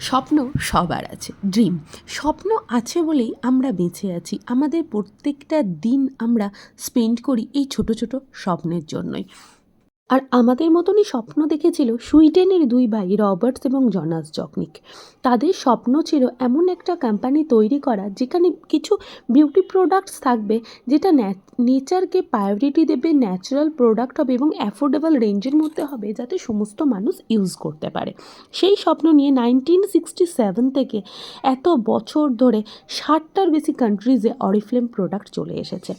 স্বপ্ন সবার আছে ড্রিম স্বপ্ন আছে বলেই আমরা বেঁচে আছি। আমাদের প্রত্যেকটা দিন আমরা স্পেন্ড করি এই ছোট ছোট স্বপ্নের জন্যই। আর আমাদের মতনই স্বপ্ন দেখেছিল সুইডেনের দুই ভাই, রবার্টস এবং জনাস জকনিক। তাদের স্বপ্ন ছিল এমন একটা কোম্পানি তৈরি করা যেখানে কিছু বিউটি প্রোডাক্টস থাকবে যেটা নেচারকে প্রায়োরিটি দেবে, ন্যাচারাল প্রোডাক্ট হবে এবং অ্যাফোর্ডেবল রেঞ্জের মধ্যে হবে যাতে সমস্ত মানুষ ইউজ করতে পারে। সেই স্বপ্ন নিয়ে নাইনটিন সিক্সটি সেভেন থেকে এত বছর ধরে ষাটটার বেশি কান্ট্রিজে অরিফ্লেম প্রোডাক্ট চলে এসেছে।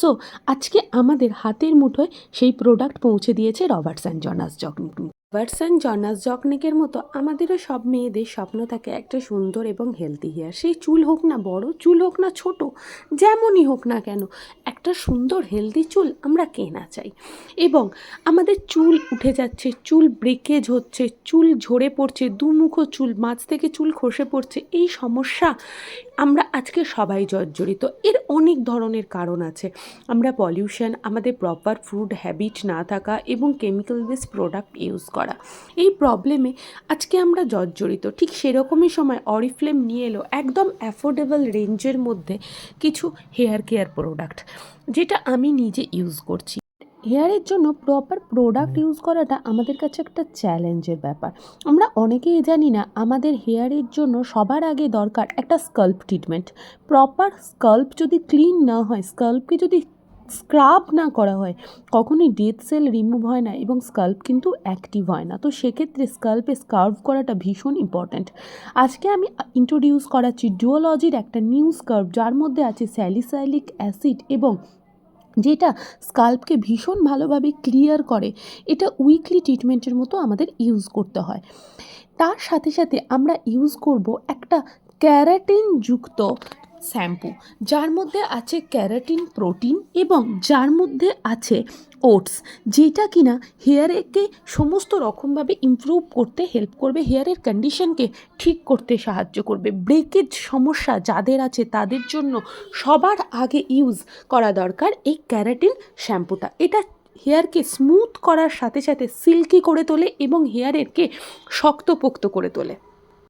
সো আজকে আমাদের হাতের মুঠোয় সেই প্রোডাক্ট পৌঁছে দিয়েছে রবার্টস অ্যান্ড জনাস জকনিক রবার্টস অ্যান্ড জনাস জকনিকের মতো আমাদেরও সব মেয়েদের স্বপ্ন থাকে একটা সুন্দর এবং হেলদি হেয়ার সেই চুল হোক না বড়, চুল হোক না ছোট, যেমনই হোক না কেন, একটা সুন্দর হেলদি চুল আমরা কেনা চাই। এবং আমাদের চুল উঠে যাচ্ছে, চুল ব্রেকেজ হচ্ছে, চুল ঝরে পড়ছে, দুমুখো চুল মাছ থেকে চুল খসে পড়ছে, এই সমস্যা আমরা আজকে সবাই জর্জরিত। এর অনেক ধরনের কারণ আছে। আমরা পলিউশন আমাদের প্রপার ফুড হ্যাবিট না থাকা এবং কেমিক্যাল বেস প্রোডাক্ট ইউজ করা। এই প্রবলেমে আজকে আমরা জর্জরিত। ঠিক সেরকমই সময় অরিফ্লেম নিয়ে এলো একদম অ্যাফোর্ডেবল রেঞ্জের মধ্যে কিছু হেয়ার কেয়ার প্রোডাক্ট যেটা আমি নিজে ইউজ করছি। হেয়ারের জন্য প্রপার প্রোডাক্ট ইউজ করাটা আমাদের কাছে একটা চ্যালেঞ্জের ব্যাপার। আমরা অনেকেই জানি না আমাদের হেয়ারের জন্য সবার আগে দরকার একটা স্কাল্প ট্রিটমেন্ট প্রপার স্কাল্প যদি ক্লিন না হয় স্কাল্পকে যদি স্ক্রাব না করা হয় কখনোই ডেথ সেল রিমুভ হয় না এবং স্কাল্প কিন্তু অ্যাক্টিভ হয় না। তো সেক্ষেত্রে স্কাল্পে স্কার্ভ করাটা ভীষণ ইম্পর্ট্যান্ট আজকে আমি ইন্ট্রোডিউস করাচ্ছি ডুওলজির একটা নিউ স্কার্ভ যার মধ্যে আছে স্যালিসাইলিক অ্যাসিড এবং যেটা স্কাল্পকে ভীষণ ভালোভাবে ক্লিয়ার করে, এটা উইকলি ট্রিটমেন্টের মতো আমাদের ইউজ করতে হয়। তার সাথে সাথে আমরা ইউজ করব একটা ক্যারাটিন যুক্ত শ্যাম্পু, যার মধ্যে আছে ক্যারাটিন প্রোটিন এবং যার মধ্যে আছে ওটস, যেটা কিনা হেয়ারকে সমস্ত রকমভাবে ইমপ্রুভ করতে হেল্প করবে হেয়ারের কন্ডিশনকে ঠিক করতে সাহায্য করবে। ব্রেকেজ সমস্যা যাদের আছে তাদের জন্য সবার আগে ইউজ করা দরকার এই ক্যারাটিন শ্যাম্পুটা। এটা হেয়ারকে স্মুথ করার সাথে সাথে সিল্কি করে তোলে এবং হেয়ারেরকে শক্তপোক্ত করে তোলে।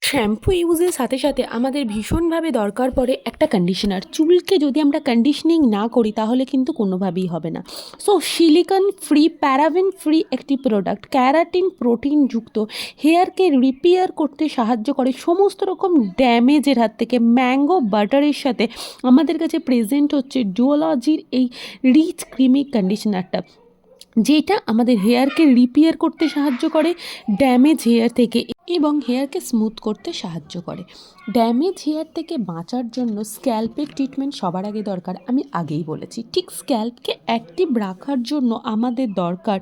শ্যাম্পু ইউজের সাথে সাথে আমাদের ভীষণভাবে দরকার পড়ে একটা কন্ডিশনার চুলকে যদি আমরা কন্ডিশনিং না করি, তাহলে কিন্তু কোনোভাবেই হবে না। So silicone free paraben free একটি প্রোডাক্ট ক্যারাটিন প্রোটিন যুক্ত হেয়ারকে রিপেয়ার করতে সাহায্য করে সমস্ত রকম ড্যামেজের হাত থেকে ম্যাঙ্গো বাটারের সাথে। আমাদের কাছে প্রেজেন্ট হচ্ছে ডুওলজির এই রিচ ক্রিমি কন্ডিশনারটা যেটা আমাদের হেয়ারকে রিপেয়ার করতে সাহায্য করে ড্যামেজ হেয়ার থেকে। এবং হেয়ারকে স্মুথ করতে সাহায্য করে। ড্যামেজ হেয়ার থেকে বাঁচার জন্য স্ক্যাল্পের ট্রিটমেন্ট সবার আগে দরকার, আমি আগেই বলেছি। ঠিক স্ক্যাল্পকে অ্যাক্টিভ রাখার জন্য আমাদের দরকার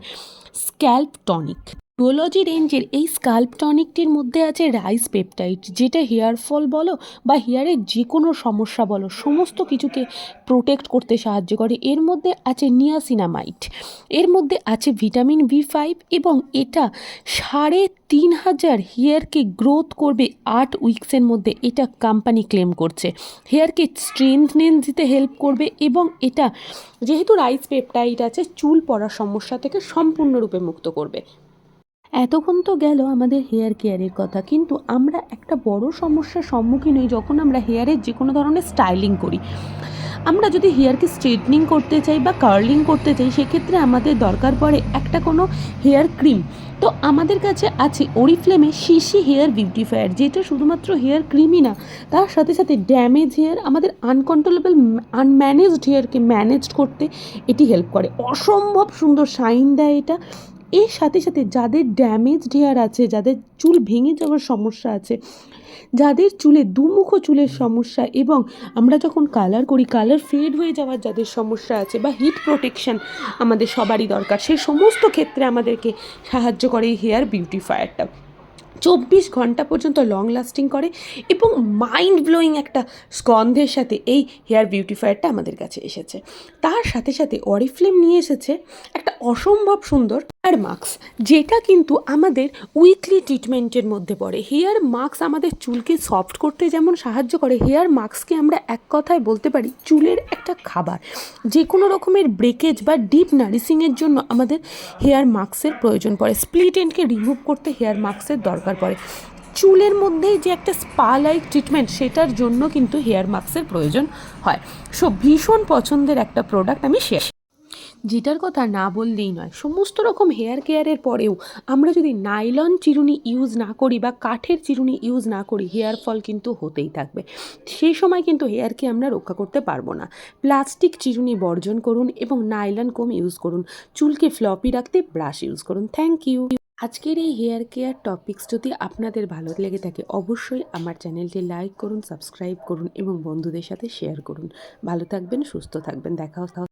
স্ক্যাল্প টনিক। ডোলজি রেঞ্জের এই স্কাল্প টনিকটির মধ্যে আছে রাইস পেপটাইড যেটা হেয়ার ফল বলো বা হেয়ারের যে কোনো সমস্যা বলো, সমস্ত কিছুকে প্রোটেক্ট করতে সাহায্য করে। এর মধ্যে আছে নিয়াসিনামাইট এর মধ্যে আছে ভিটামিন বি ফাইভ এবং এটা সাড়ে তিন হাজার হেয়ারকে গ্রোথ করবে আট উইকসের মধ্যে, এটা কোম্পানি ক্লেম করছে। হেয়ারকে স্ট্রেংথনেন দিতে হেল্প করবে এবং এটা যেহেতু রাইস পেপটাইড আছে, চুল পড়ার সমস্যা থেকে সম্পূর্ণরূপে মুক্ত করবে। এতক্ষণ তো গেল আমাদের হেয়ার কেয়ারের কথা, কিন্তু আমরা একটা বড় সমস্যার সম্মুখীন হই যখন আমরা হেয়ারের যে কোনো ধরনের স্টাইলিং করি। আমরা যদি হেয়ারকে স্ট্রেটনিং করতে চাই বা কার্লিং করতে চাই, সেক্ষেত্রে আমাদের দরকার পড়ে একটা কোনো হেয়ার ক্রিম তো আমাদের কাছে আছে ওরিফ্লেমে শিশি হেয়ার বিউটিফায়ার যেটা শুধুমাত্র হেয়ার ক্রিমই না, তার সাথে সাথে ড্যামেজ হেয়ার আমাদের আনকন্ট্রোলেবল আনম্যানেজড হেয়ারকে ম্যানেজ করতে এটি হেল্প করে। অসম্ভব সুন্দর শাইন দেয় এটা। এর সাথে সাথে যাদের ড্যামেজড হেয়ার আছে, যাদের চুল ভেঙে যাওয়ার সমস্যা আছে, যাদের চুলে দুমুখো চুলের সমস্যা এবং আমরা যখন কালার করি কালার ফেড হয়ে যাওয়ার যাদের সমস্যা আছে বা হিট প্রোটেকশন আমাদের সবারই দরকার সেই সমস্ত ক্ষেত্রে আমাদেরকে সাহায্য করে এই হেয়ার বিউটিফায়ারটা চব্বিশ ঘণ্টা পর্যন্ত লং লাস্টিং করে এবং মাইন্ড ব্লোয়িং একটা স্কন্ধের সাথে এই হেয়ার বিউটিফায়ারটা আমাদের কাছে এসেছে। তার সাথে সাথে অরিফ্লেম নিয়ে এসেছে, একটা অসম্ভব সুন্দর হেয়ার মাস্ক যেটা কিন্তু আমাদের উইকলি ট্রিটমেন্টের মধ্যে পড়ে। হেয়ার মাস্ক আমাদের চুলকে সফট করতে যেমন সাহায্য করে হেয়ার মাস্ককে আমরা এক কথায় বলতে পারি চুলের একটা খাবার। যে কোনো রকমের ব্রেকেজ বা ডিপ নারিশিংয়ের জন্য আমাদের হেয়ার মাস্কের প্রয়োজন পড়ে। স্প্লিট এন্ডকে রিমুভ করতে হেয়ার মাস্কের দরকার পড়ে। চুলের মধ্যেই যে একটা স্পা লাইক ট্রিটমেন্ট সেটার জন্য কিন্তু হেয়ার মাস্কের প্রয়োজন হয়। সো ভীষণ পছন্দের একটা প্রোডাক্ট আমি শেয়ার যেটার কথা না বললেই নয়, সমস্ত রকম হেয়ার কেয়ারের পরেও আমরা যদি নাইলন চিরুনি ইউজ না করি বা কাঠের চিরুনি ইউজ না করি হেয়ার ফল কিন্তু হতেই থাকবে। সেই সময় কিন্তু হেয়ারকে আমরা রক্ষা করতে পারব না। প্লাস্টিক চিরুনি বর্জন করুন এবং নাইলন কম ইউজ করুন। চুলকে ফ্লপি রাখতে ব্রাশ ইউজ করুন। থ্যাংক ইউ আজকের এই হেয়ার কেয়ার টপিকস যদি আপনাদের ভালো লেগে থাকে, অবশ্যই আমার চ্যানেলটি লাইক করুন সাবস্ক্রাইব করুন এবং বন্ধুদের সাথে শেয়ার করুন। ভালো থাকবেন, সুস্থ থাকবেন, দেখা